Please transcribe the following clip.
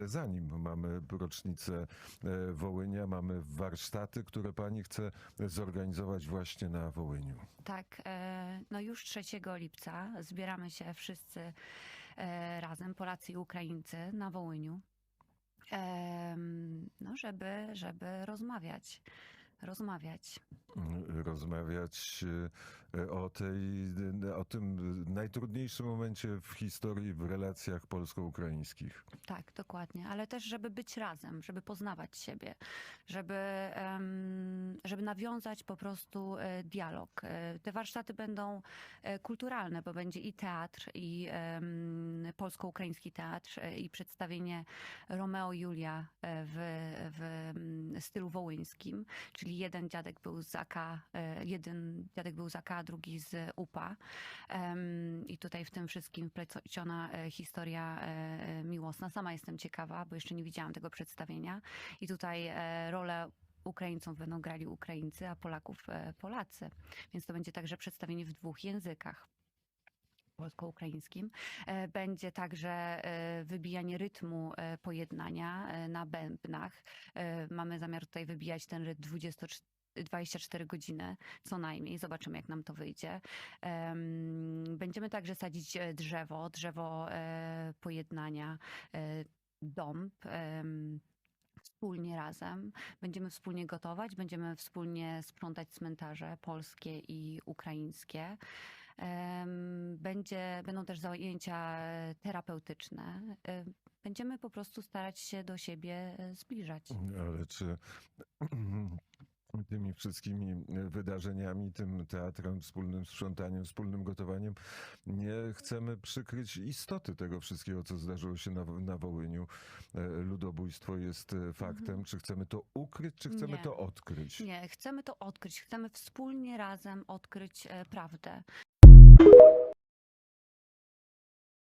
Zanim mamy rocznicę e, Wołynia, mamy warsztaty, które pani chce zorganizować właśnie na Wołyniu. Tak, e, no już 3 lipca zbieramy się wszyscy e, razem, Polacy i Ukraińcy na Wołyniu, no żeby, żeby rozmawiać, rozmawiać. Rozmawiać e, o, tej, o tym najtrudniejszym momencie w historii w relacjach polsko-ukraińskich. Tak, dokładnie, ale też, żeby być razem, żeby poznawać siebie, żeby, żeby nawiązać po prostu e, dialog. E, Te warsztaty będą e, kulturalne, bo będzie i teatr, i polsko-ukraiński teatr, e, i przedstawienie Romeo i Julia e, w, w stylu wołyńskim, czyli jeden dziadek był z AK, e, jeden dziadek był z AK, drugi z UPA. I tutaj w tym wszystkim wpleciona e, historia e, miłosna. Sama jestem ciekawa, bo jeszcze nie widziałam tego przedstawienia. I tutaj rolę Ukraińców będą grali Ukraińcy, a Polaków Polacy. Więc to będzie także przedstawienie w dwóch językach polsko-ukraińskim. Będzie także wybijanie rytmu pojednania na bębnach. Mamy zamiar tutaj wybijać ten rytm 24 24 godziny co najmniej. Zobaczymy, jak nam to wyjdzie. Em, Będziemy także sadzić e, drzewo, drzewo e, pojednania, e, dąb. Wspólnie razem. Będziemy wspólnie gotować, będziemy wspólnie sprzątać cmentarze polskie i ukraińskie. Będzie, będą też zajęcia terapeutyczne. Będziemy po prostu starać się do siebie zbliżać. Ale czy tymi wszystkimi wydarzeniami, tym teatrem, wspólnym sprzątaniem, wspólnym gotowaniem, nie chcemy przykryć istoty tego wszystkiego, co zdarzyło się na, na Wołyniu. E, Ludobójstwo jest e, faktem. Czy chcemy to ukryć, czy chcemy Mhm. Nie. to odkryć? Nie, chcemy to odkryć, chcemy wspólnie razem odkryć e, prawdę.